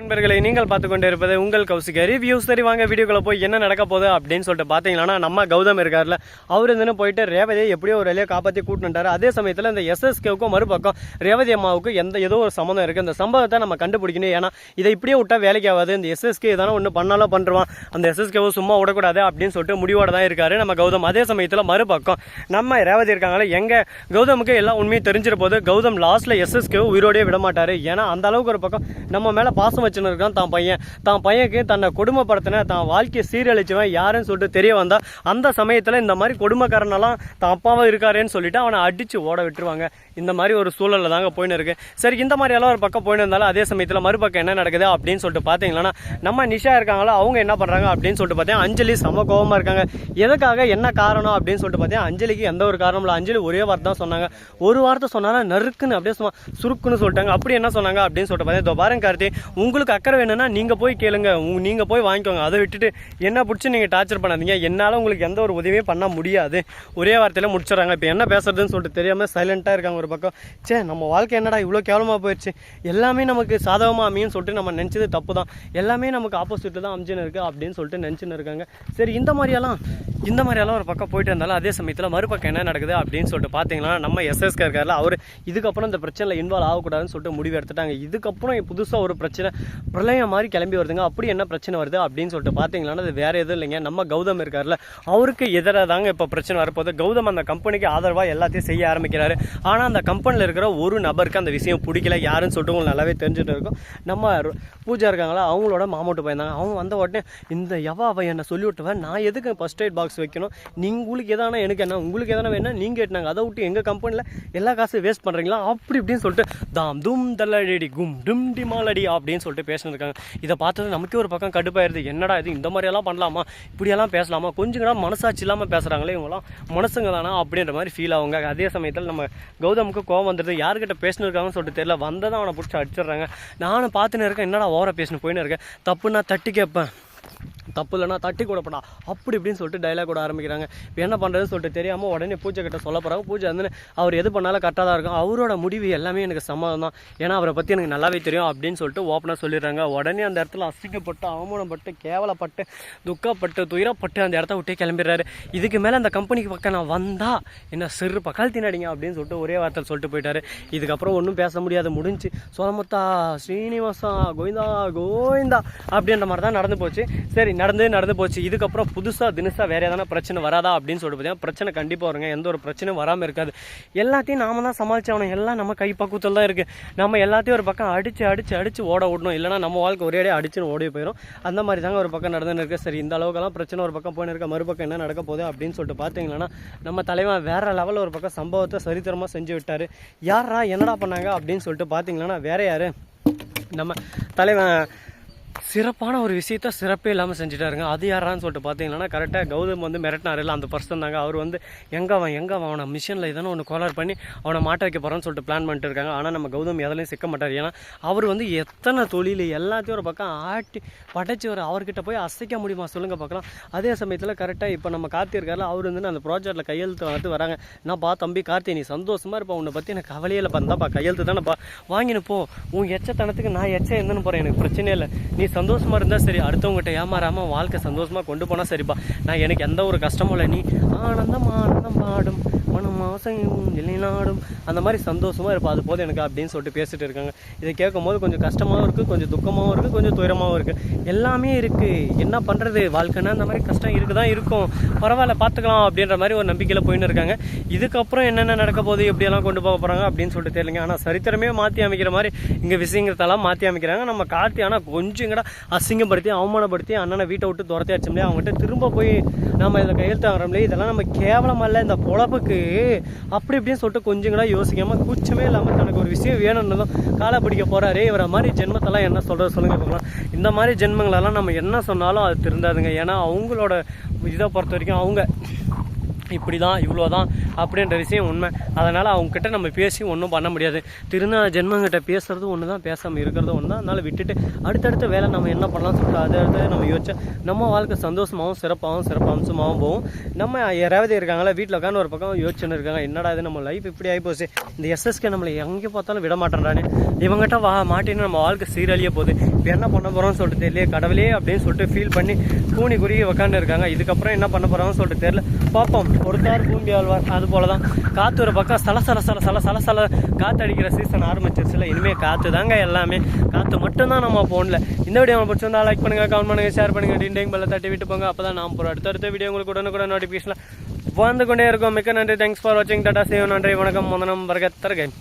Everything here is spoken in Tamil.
நண்பர்களை நீங்கள் பார்த்து கொண்டு இருப்பது உங்கள் கௌசிக ரிவ்யூஸ் சரி வாங்க வீடியோக்குள்ள போய் என்ன நடக்க போகுது அப்படின்னு சொல்லிட்டு பார்த்தீங்கன்னா நம்ம கௌதம் இருக்கார்ல. அவர் இருந்துன்னு போயிட்டு ரேவதியை எப்படியோ ஒரு வழியாக காப்பாற்றி கூட்டிட்டாரு அதே சமயத்தில் இந்த எஸ்எஸ்கேவுக்கும் மறுபக்கம் ரேவதி அம்மாவுக்கு எந்த ஏதோ ஒரு சம்மந்தம் இருக்குது இந்த சம்பவத்தை நம்ம கண்டுபிடிக்கணும். ஏன்னா இதை இப்படியே விட்டா வேலைக்கு ஆகாது. இந்த எஸ்எஸ்கே தானே ஒன்று பண்ணாலும் பண்ணுறான் அந்த எஸ்எஸ்கேவை சும்மா விடக்கூடாது அப்படின்னு சொல்லிட்டு முடிவோட தான் இருக்காரு நம்ம கௌதம். அதே சமயத்தில் மறுபக்கம் நம்ம ரேவதி இருக்காங்களே எங்க கௌதமுக்கு எல்லாம் உண்மையும் தெரிஞ்சிருப்போது கௌதம் லாஸ்ட்டில் எஸ்எஸ்கே உயிரோடயே விட மாட்டார் ஏன்னா அந்த அளவுக்கு ஒரு பக்கம் நம்ம மேலே பாசம் வச்சுன்னு இருக்கான் தான் பையன். தான் பையனுக்கு தன்னை கொடுமைப்படுத்தின தான் வாழ்க்கையை சீரழிச்சவன் யாருன்னு சொல்லிட்டு தெரிய வந்தா அந்த சமயத்தில் இந்த மாதிரி கொடுமைக்காரனெல்லாம் தான் அப்பாவும் இருக்காருன்னு சொல்லிட்டு அவனை அடிச்சு ஓட விட்டுருவாங்க. இந்த மாதிரி ஒரு சூழலில் தாங்க போயின்னு இருக்கு சரி இந்த மாதிரி எல்லாம் ஒரு பக்கம் போயின்னு இருந்தாலும் அதே சமயத்தில் மறுபக்கம் என்ன நடக்குது அப்படின்னு சொல்லிட்டு பாத்தீங்கன்னா நம்ம நிஷா இருக்காங்களா அவங்க என்ன பண்ணுறாங்க அப்படின்னு சொல்லிட்டு பார்த்தீங்கன்னா அஞ்சலி செம கோபமாக இருக்காங்க. எதுக்காக என்ன காரணம் அப்படின்னு சொல்லிட்டு பார்த்தீங்கன்னா அஞ்சலிக்கு எந்த ஒரு காரணம் இல்லை. அஞ்சலி ஒரே வார்த்தை தான் சொன்னாங்க. ஒரு வார்த்தை சொன்னாலும் நறுக்குன்னு அப்படியே சும்மா சுருக்குன்னு சொல்லிட்டாங்க. அப்படி என்ன சொன்னாங்க அப்படின்னு சொல்லிட்டு பார்த்தீங்கன்னா இதோ பாருங்க கார்த்தி உங்களுக்கு அக்கறை வேணும்னா நீங்கள் போய் கேளுங்க. உங்க- நீங்கள் போய் வாங்கிக்கோங்க. அதை விட்டுட்டு என்ன பிடிச்சி நீங்கள் டார்ச்சர் பண்ணாதீங்க. என்னால் உங்களுக்கு எந்த ஒரு உதவியும் பண்ண முடியாது. ஒரே வார்த்தையில் முடிச்சிடறாங்க. இப்போ என்ன பேசுறதுன்னு சொல்லிட்டு தெரியாமல் சைலண்ட்டாக இருக்காங்க ஒரு பக்கம் சே நம்ம வாழ்க்கை என்னடா இவ்வளோ கேவலமா போயிடுச்சு எல்லாமே நமக்கு சாதகமாக அமையும் சொல்லிட்டு நம்ம நினச்சது தப்பு தான் எல்லாமே நமக்கு ஆப்போசிட்டில் தான் அமைஞ்சுன்னு இருக்கு அப்படின்னு சொல்லிட்டு நினச்சின்னு இருக்காங்க. சரி இந்த மாதிரியெல்லாம் இந்த மாதிரியெல்லாம் ஒரு பக்கம் போயிட்டு இருந்தாலும் அதே சமயத்தில் மறுபக்கம் என்ன நடக்குது அப்படின்னு சொல்லிட்டு பார்த்தீங்கன்னா நம்ம எஸ்எஸ்கே இருக்கார்ல அவர் இதுக்கப்புறம் இந்த பிரச்சனையில் இன்வால்வ் ஆகக்கூடாதுன்னு சொல்லிட்டு முடிவு எடுத்துட்டாங்க. இதுக்கப்புறம் புதுசாக ஒரு பிரச்சனை பிரளயம் மாதிரி கிளம்பி வருதுங்க. அப்படி என்ன பிரச்சனை வருது அப்படின்னு சொல்லிட்டு பார்த்தீங்கன்னா அது வேறு எதுவும் இல்லைங்க. நம்ம கௌதம் இருக்கார்ல அவருக்கு எதிராக தாங்க இப்போ பிரச்சனை வரப்போகுது. கௌதம் அந்த கம்பெனிக்கு ஆதரவாக எல்லாத்தையும் செய்ய ஆரம்பிக்கிறாரு. ஆனால் அந்த அந்த கம்பெனியில் இருக்கிற ஒரு நபருக்கு அந்த விஷயம் பிடிக்கல யாருன்னு சொல்லிட்டு உங்களுக்கு நல்லாவே தெரிஞ்சுட்டு இருக்கும். நம்ம பூஜா இருக்காங்களா அவங்களோட மாமட்டு போயிருந்தாங்க. அவங்க வந்த உடனே இந்த எவா அவ என்னை சொல்லி விட்டுவேன் நான் எதுக்கு ஃபர்ஸ்ட் எய்ட் பாக்ஸ் வைக்கணும்? நீங்கள் உங்களுக்கு எதானா எனக்கு என்ன உங்களுக்கு எதனா வேணா நீங்கள் கேட்டாங்க அதை விட்டு எங்கள் கம்பெனியில் எல்லா காசும் வேஸ்ட் பண்ணுறீங்களா அப்படி இப்படின்னு சொல்லிட்டு தாம் தும் தல்லடி கும் டும் டிமாலடி அப்படின்னு சொல்லிட்டு பேசினிருக்காங்க இதை பார்த்தது நமக்கே ஒரு பக்கம் கடுப்பாயிருது. என்னடா இது? இந்த மாதிரியெல்லாம் பண்ணலாமா? இப்படியெல்லாம் பேசலாமா? கொஞ்சம் கூட மனசாட்சி இல்லாமல் பேசுகிறாங்களே இவங்களாம் மனசுங்க தானா? அப்படின்ற மாதிரி ஃபீல் ஆகுங்க. அதே சமயத்தில் நம்ம கௌதம் நமக்கு கோவம் வந்துடுது யார்கிட்ட பேசினிருக்காங்கன்னு சொல்லிட்டு தெரியல. வந்ததான் அவனை பிடிச்சி அடிச்சிடுறாங்க. நானும் பார்த்துன்னு இருக்கேன். என்னடா ஓர பேசினு போயின்னு இருக்கேன். தப்புன்னா தட்டி கேட்பேன். தப்பு இல்லைன்னா தட்டி கொடுப்படா அப்படி இப்படின்னு சொல்லிட்டு டைலாக் கூட ஆரம்பிக்கிறாங்க. இப்போ என்ன பண்ணுறதுன்னு சொல்லிட்டு தெரியாமல் உடனே பூஜை கிட்ட சொல்ல போகிறாங்க பூஜை வந்து அவர் எது பண்ணாலும் கரெக்டாக தான் இருக்கும். அவரோட முடிவு எல்லாமே எனக்கு சம்மதம் தான். ஏன்னா அவரை பற்றி எனக்கு நல்லாவே தெரியும் அப்படின்னு சொல்லிட்டு ஓப்பனாக சொல்லிடுறாங்க. உடனே அந்த இடத்துல அசிங்கப்பட்டு அவமானப்பட்டு கேவலப்பட்டு துக்கப்பட்டு துயரப்பட்டு அந்த இடத்த விட்டே கிளம்பிடுறாரு. இதுக்கு மேலே அந்த கம்பெனிக்கு பக்கம் நான் வந்தால் என்ன சிறு பக்கால் தின்னாடிங்க அப்படின்னு சொல்லிட்டு ஒரே வார்த்தை சொல்லிட்டு போயிட்டாரு. இதுக்கப்புறம் ஒன்றும் பேச முடியாது. முடிஞ்சு சோழமுத்தா ஸ்ரீனிவாசா கோவிந்தா கோவிந்தா அப்படின்ற மாதிரி தான் நடந்து போச்சு. சரி நடந்து நடந்து போச்சு. இதுக்கப்புறம் புதுசாக தினசாக வேறு எதனா பிரச்சனை வராதா அப்படின்னு சொல்லிட்டு பார்த்தீங்கன்னா பிரச்சனை கண்டிப்பாக வருங்க. எந்த ஒரு பிரச்சனையும் வராமல் இருக்காது. எல்லாத்தையும் நாம தான் சமாளிச்சாகணும். எல்லாம் நம்ம கைப்பக்குவத்தில் தான் இருக்குது நம்ம எல்லாத்தையும் ஒரு பக்கம் அடித்து அடித்து அடித்து ஓட விடணும். இல்லைன்னா நம்ம வாழ்க்கை ஒரே அடிச்சுன்னு ஓடி போயிடும் அந்த மாதிரி தாங்க ஒரு பக்கம் நடந்துன்னு இருக்கு. சரி இந்த அளவுக்கெல்லாம் பிரச்சனை ஒரு பக்கம் போயின்னு இருக்க. மறுபக்கம் என்ன நடக்க போகுது அப்படின்னு சொல்லிட்டு பார்த்தீங்கன்னா நம்ம தலைவன் வேறு லெவலில் ஒரு பக்கம் சம்பவத்தை சரித்திரமாக செஞ்சு விட்டார். யாரா என்னடா பண்ணாங்க அப்படின்னு சொல்லிட்டு பார்த்தீங்கன்னா வேற யார்? நம்ம தலைவன் சிறப்பான ஒரு விஷயத்த சிறப்பே இல்லாமல் செஞ்சுட்டாருங்க. அது யாரான்னு சொல்லிட்டு பார்த்தீங்கன்னா கரெக்டாக கௌதம் வந்து மிரட்டினார். இல்லை அந்த பர்சன் தாங்க. அவர் வந்து எங்கே அவன் எங்கே அவன்? அவனை மிஷினில் எதனா ஒன்று கோலார் பண்ணி அவனை மாட்ட வைக்க போகிறான்னு சொல்லிட்டு பிளான் பண்ணிட்டு இருக்காங்க. ஆனால் நம்ம கௌதம் எதுலையும் சிக்க மாட்டார். ஏன்னா அவர் வந்து எத்தனை தொழில் எல்லாத்தையும் ஒரு பக்கம் ஆட்டி படைச்சி வர அவர்கிட்ட போய் அசைக்க முடியுமா? சொல்லுங்கள் பார்க்கலாம் அதே சமயத்தில் கரெக்டாக இப்போ நம்ம கார்த்தி இருக்கார்ல அவர் வந்து அந்த ப்ராஜெக்ட்டில் கையெழுத்து வந்து வராங்க. நான் பா தம்பி கார்த்தி நீ சந்தோஷமாக இருப்பா. உன்னை பற்றி எனக்கு கவலையில் பந்தாப்பா கையெழுத்து தானேப்பா. வாங்கினு போ. உன் எச்சத்தனத்துக்கு நான் எச்ச என்னன்னு போகிறேன் எனக்கு பிரச்சனையே இல்லை. நீ நீ சந்தோஷமாக இருந்தால் சரி அடுத்தவங்ககிட்ட ஏமாறாமல் வாழ்க்கை சந்தோஷமாக கொண்டு போனால் சரிப்பா. நான் எனக்கு எந்த ஒரு கஷ்டமும் இல்லை நீ ஆனந்தம் ஆனந்தம் பாடும். மனம் ஆசையும் நிலைநாடும். அந்த மாதிரி சந்தோஷமாக இருப்பா. அது போதும் எனக்கு அப்படின்னு சொல்லிட்டு பேசிட்டு இருக்காங்க. இதை கேட்கும் போது கொஞ்சம் கஷ்டமாகவும் இருக்குது கொஞ்சம் துக்கமாகவும் இருக்குது கொஞ்சம் துயரமாகவும் இருக்குது எல்லாமே இருக்குது என்ன பண்ணுறது வாழ்க்கைன்னா அந்த மாதிரி கஷ்டம் இருக்குதான் இருக்கும். பரவாயில்ல பார்த்துக்கலாம் அப்படின்ற மாதிரி ஒரு நம்பிக்கையில் போயின்னு இருக்காங்க. இதுக்கப்புறம் என்னென்ன நடக்க போகுது? எப்படியெல்லாம் கொண்டு போக போகிறாங்க அப்படின்னு சொல்லிட்டு தெரியலங்க. ஆனால் சரித்திரமே மாற்றி அமைக்கிற மாதிரி இங்கே விஷயங்கிறதெல்லாம் மாற்றி அமைக்கிறாங்க. நம்ம கார்த்தி ஆனால் கொஞ்சம் கூட அசிங்கப்படுத்தி அவமானப்படுத்தி அண்ணனை வீட்டை விட்டு துரத்தி அடிச்சோம்லையே அவங்ககிட்ட திரும்ப போய் நம்ம இதில் கையெழுத்து ஆகிறோம்லே இதெல்லாம் நம்ம கேவலமல்ல. இந்த பொழப்புக்கு அப்படி இப்படின்னு சொல்லிட்டு கொஞ்சம் கூட யோசிக்காம கூச்சமே இல்லாமல் தனக்கு ஒரு விஷயம் வேணும்னு தான் காலை பிடிக்க போறாரே. இவரை மாதிரி ஜென்மத்தெல்லாம் என்ன சொல்றது சொல்லுங்க பார்க்கலாம் இந்த மாதிரி ஜென்மங்களெல்லாம் நம்ம என்ன சொன்னாலும் அது திருந்தாதுங்க. ஏன்னா அவங்களோட இதை பொறுத்த வரைக்கும் அவங்க இப்படி தான் இவ்வளோ தான் அப்படின்ற விஷயம் உண்மை. அதனால் அவங்கக்கிட்ட நம்ம பேசி ஒன்றும் பண்ண முடியாது. திருநாள் ஜென்மங்கிட்ட பேசுகிறது ஒன்று தான் பேசாமல் இருக்கிறது ஒன்று தான் அதனால் விட்டுட்டு அடுத்தடுத்த வேலை நம்ம என்ன பண்ணலாம் சொல்லிட்டு அதை அடுத்து நம்ம யோசிச்சா நம்ம வாழ்க்கை சந்தோஷமாகவும் சிறப்பாகவும் சிறப்பம்சமாகவும் போகும். நம்ம யாராவது இருக்காங்களா வீட்டில் உட்காந்து ஒரு பக்கம் யோசிச்சுன்னு இருக்காங்க என்னடா இது நம்ம லைஃப் இப்படி ஆகிப்போச்சு இந்த எஸ்எஸ்கே நம்மளை எங்கே பார்த்தாலும் விட மாட்டேன்றானே. இவங்ககிட்ட வா மாட்டின்னு நம்ம வாழ்க்கை சீரழிய போகுது. இப்போ என்ன பண்ண போகிறோம்னு சொல்லிட்டு தெரியல கடவுளே அப்படின்னு சொல்லிட்டு ஃபீல் பண்ணி கூணி குறுகி உக்காந்து இருக்காங்க. இதுக்கப்புறம் என்ன பண்ண போகிறாங்கன்னு சொல்லிட்டு தெரியல. பார்ப்போம். ஒருத்தார் பூம்பி ஆழ்வார். அது போல தான் காற்று ஒரு பக்கம் சல சல சல சல சல சல காற்று அடிக்கிற சீசன் ஆரம்பிச்சிருச்சுல. இனிமேல் காற்று தாங்க எல்லாமே. காற்று மட்டும்தான் நம்ம ஃபோனில் இந்த வீடியோ உங்களுக்கு பிடிச்சிருந்தா லைக் பண்ணுங்கள் கமெண்ட் பண்ணுங்கள் ஷேர் பண்ணுங்கள் டிண்டிங் பல்ல தட்டி விட்டு போங்க. அப்போ தான் நான் போகிற அடுத்தடுத்த வீடியோ உங்களுக்கு உடனுக்குடன் நோட்டிஃபிகேஷனில் வந்து கொண்டே இருக்கும். மிக்க நன்றி. தேங்க்ஸ் ஃபார் வாட்சிங் டாடா. சேவ் நன்றி. வணக்கம். முதனம் பரகத் தருகேன்